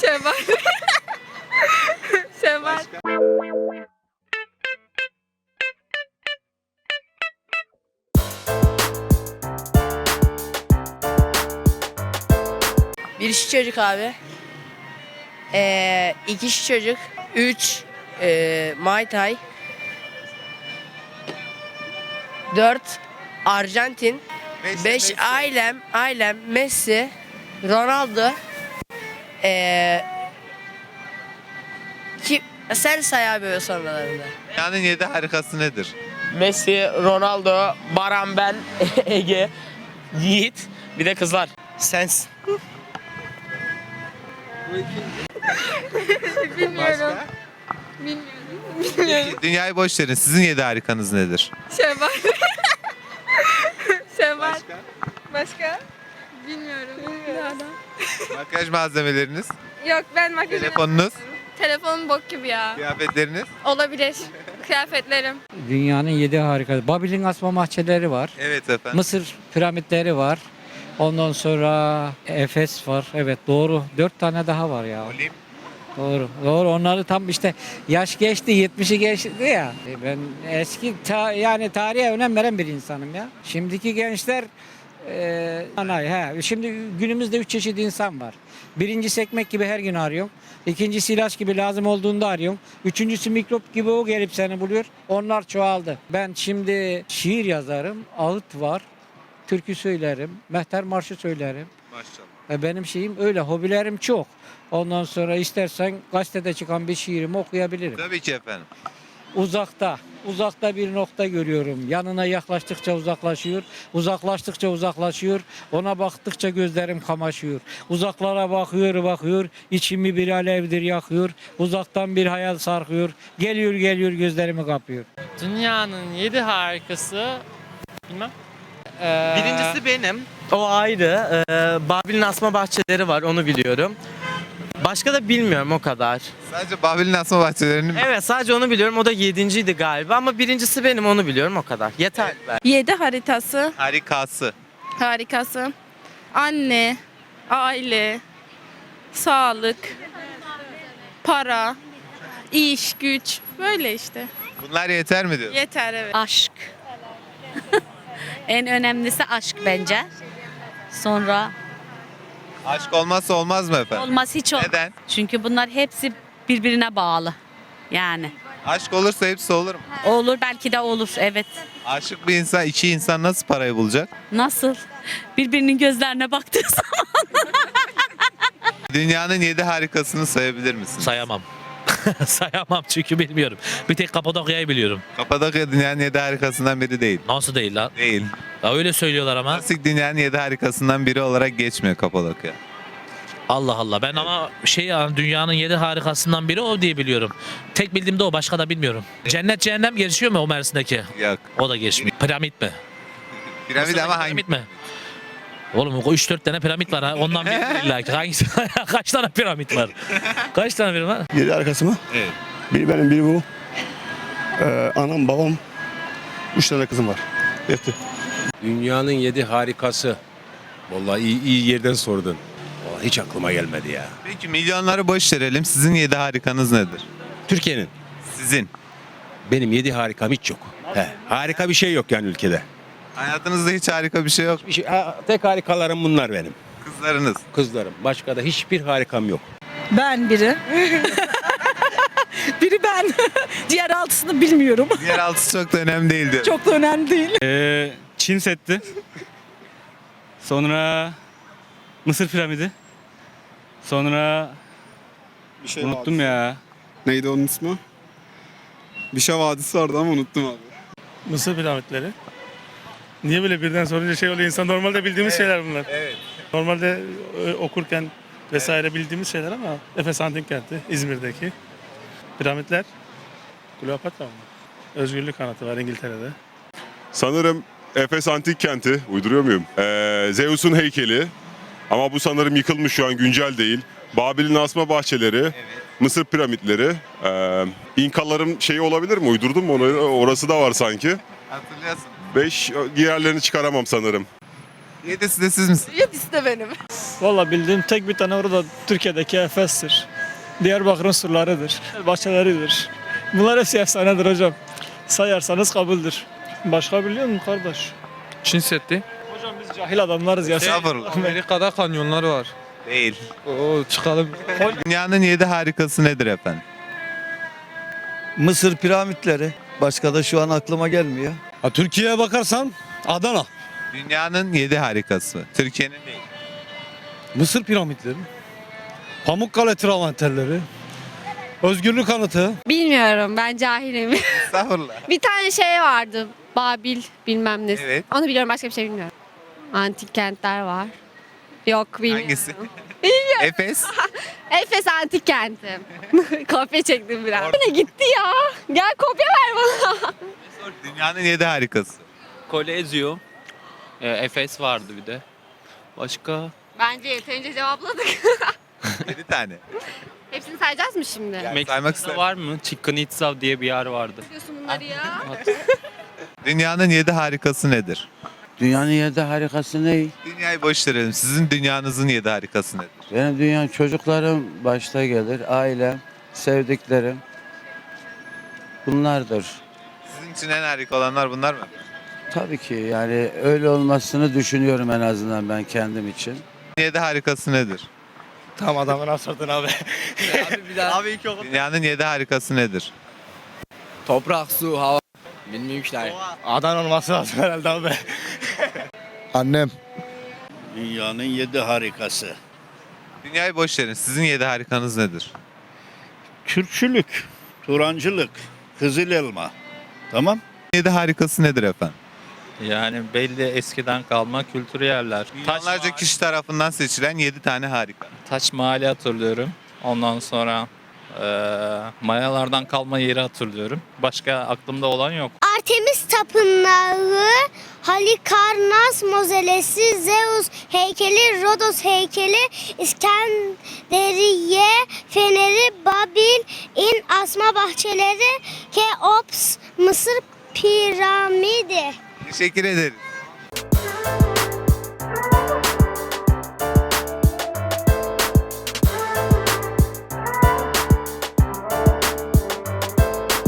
Şevval. Şevval. Bir şiş çocuk abi. Ee, iki şiş çocuk. Üç ee, Muay Thai. Dört Arjantin. Beş ailem, ailem Messi, Ronaldo. Ee, ki, sen say abi o sonralarında. Dünyanın yedi harikası nedir? Messi, Ronaldo, Baran ben, Ege, Yiğit, bir de kızlar. Sensin. Bilmiyorum. Bilmiyorum. Bilmiyorum. Peki, dünyayı boş verin. Sizin yedi harikanız nedir? Şevval. Şevval. Başka? Bilmiyorum. Makyaj malzemeleriniz, Yok ben makyajı... telefonunuz, Telefonum bok gibi ya. kıyafetleriniz. Olabilir. Kıyafetlerim. Dünyanın yedi harikası. Babil'in asma bahçeleri var. Evet efendim. Mısır piramitleri var. Ondan sonra Efes var. Evet doğru. Dört tane daha var ya. Olayım. Doğru. Doğru. Onları tam işte yaş geçti. 70'i geçti ya. E Ben eski ta- yani tarihe önem veren bir insanım ya. Şimdiki gençler e, anay he. Şimdi günümüzde üç çeşit insan var. Birincisi ekmek gibi her gün arıyorum. İkincisi ilaç gibi lazım olduğunda arıyorum. Üçüncüsü mikrop gibi o gelip seni buluyor. Onlar çoğaldı. Ben şimdi şiir yazarım. Ağıt var. Türkü söylerim. Mehter marşı söylerim. Maşallah. E, Benim şeyim öyle, hobilerim çok. Ondan sonra istersen gazetede çıkan bir şiirimi okuyabilirim. Tabii ki efendim. Uzakta, uzakta bir nokta görüyorum. Yanına yaklaştıkça uzaklaşıyor, uzaklaştıkça uzaklaşıyor. Ona baktıkça gözlerim kamaşıyor. Uzaklara bakıyor, bakıyor. içimi bir alevdir yakıyor. Uzaktan bir hayal sarkıyor. Geliyor, geliyor gözlerimi kapıyor. Dünyanın yedi harikası, bilmem. Ee, Birincisi benim. O ayrı. Ee, Babil'in asma bahçeleri var onu biliyorum. Başka da bilmiyorum o kadar. Sadece Babil'in asma bahçelerini Evet sadece onu biliyorum. O da yedinciydi galiba ama birincisi benim onu biliyorum o kadar. Yeter. be. Yedi haritası. harikası. Harikası. Anne, aile, sağlık, para, iş, güç. Böyle işte. Bunlar yeter mi diyor? Yeter evet. Aşk. en önemlisi aşk bence. Sonra Aşk olmazsa olmaz mı efendim? olmaz hiç olmaz. Neden? Çünkü bunlar hepsi birbirine bağlı. Yani Aşk olursa hepsi olur mu? olur belki de olur evet. Aşık bir insan, iki insan nasıl parayı bulacak? Nasıl? Birbirinin gözlerine baktığı zaman. Dünyanın yedi harikasını sayabilir misin? Sayamam. Sayamam çünkü bilmiyorum. Bir tek Kapadokya'yı biliyorum. Kapadokya dünyanın yedi harikasından biri değil. Nasıl değil lan? Değil. Ya öyle söylüyorlar ama. Klasik dünyanın yedi harikasından biri olarak geçmiyor Kapadokya. Allah Allah. Ben ama şey ya dünyanın yedi harikasından biri o diye biliyorum. Tek bildiğim de o. Başka da bilmiyorum. Cennet cehennem geçiyor mu o Mersin'deki? Yok. O da geçmiyor. Piramit mi? Piramit ama hangi? Piramit mi? Oğlum o 3-4 tane piramit var ha. Ondan biri illa ki. Hangisi? Kaç tane piramit var? Kaç tane piramit var? Yedi arkası mı? Evet. Biri benim, biri bu. Ee, anam, babam. Üç tane kızım var. Yetti. Dünyanın yedi harikası. Vallahi iyi, iyi yerden sordun. Vallahi hiç aklıma gelmedi ya. Peki milyonları boş verelim. Sizin yedi harikanız nedir? Türkiye'nin Sizin. benim yedi harikam hiç yok. He, harika bir şey yok yani ülkede. Hayatınızda hiç harika bir şey yok. Bir şey, ha, tek harikalarım bunlar benim. Kızlarınız. Kızlarım. Başka da hiçbir harikam yok. Ben biri. biri ben. Diğer altısını bilmiyorum. Diğer altısı çok da önemli değil diyor. Çok da önemli değil. Ee, Çin Seddi. Sonra Mısır piramidi. Sonra Bir şey unuttum ya. Neydi onun ismi? Bir şey vadisi vardı ama unuttum abi. Mısır piramitleri. Niye böyle birden sorunca şey oluyor insan normalde bildiğimiz şeyler bunlar. Evet. Normalde e, okurken vesaire bildiğimiz şeyler ama Efes Antik Kenti İzmir'deki piramitler Kleopatra mı? Özgürlük anıtı var İngiltere'de. Sanırım Efes Antik Kenti, uyduruyor muyum? Ee, Zeus'un heykeli. Ama bu sanırım yıkılmış şu an, güncel değil. Babil'in asma bahçeleri, Mısır piramitleri. Ee, İnkaların şeyi olabilir mi? Uydurdun mu onu? Orası da var sanki. Hatırlıyorsun. Beş diğerlerini çıkaramam sanırım. Yedisi de siz misiniz? Yedisi de benim. Valla bildiğim tek bir tane orada Türkiye'deki Efes'tir. Diyarbakır'ın surlarıdır, bahçeleridir. Bunlar hepsi efsanedir hocam. Sayarsanız kabuldür. Başka biliyor musun kardeş? Çin Seddi. Hocam biz cahil adamlarız ya. Estağfurullah. Amerika'da kanyonlar var. Değil. Oo çıkalım. Dünyanın yedi harikası nedir efendim? Mısır piramitleri. Başka da şu an aklıma gelmiyor. Ha, Türkiye'ye bakarsan Adana. Dünyanın yedi harikası. Türkiye'nin değil. Mısır piramitleri. Pamukkale travanterleri. Özgürlük anıtı. Bilmiyorum ben cahilim. Estağfurullah. bir tane şey vardı. Babil bilmem ne. Evet. Onu biliyorum başka bir şey bilmiyorum. Antik kentler var. Yok bilmiyorum. Hangisi? Efes. Efes antik kenti. kopya çektim biraz. Ne gitti ya? Gel kopya ver bana. Dünyanın yedi harikası. Kolezyum. Efes vardı bir de. Başka? Bence yeterince cevapladık. Yedi tane. Hepsini sayacağız mı şimdi? Yani saymak isterim. var mı? Chichen Itza diye bir yer vardı. Yapıyorsun bunları ya. Dünyanın yedi harikası nedir? Dünyanın yedi harikası ne? Dünyayı boş verelim. Sizin dünyanızın yedi harikası nedir? Benim dünya çocuklarım başta gelir. Ailem, sevdiklerim. Bunlardır. Sizin için en harika olanlar bunlar mı? Tabii ki yani öyle olmasını düşünüyorum en azından ben kendim için. Yedi harikası nedir? Tam adamına sordun abi. Abi bir daha. Abi okul. Dünyanın yedi harikası nedir? Toprak, su, hava. Bilmiyorum işte. Adana olması lazım herhalde abi. Annem. Dünyanın yedi harikası. Dünyayı boş verin. Sizin yedi harikanız nedir? Kürkçülük, Turancılık, Kızıl elma. Tamam. Yedi harikası nedir efendim? Yani belli eskiden kalma kültür yerler. Milyonlarca kişi tarafından seçilen yedi tane harika. Taç Mahalli hatırlıyorum. Ondan sonra mayalardan kalma yeri hatırlıyorum. Başka aklımda olan yok. Artemis Tapınağı, Halikarnas mozelesi, Zeus heykeli, Rodos heykeli, İskenderiye feneri, Babil, İn asma bahçeleri, Keops, Mısır piramidi. Teşekkür ederiz.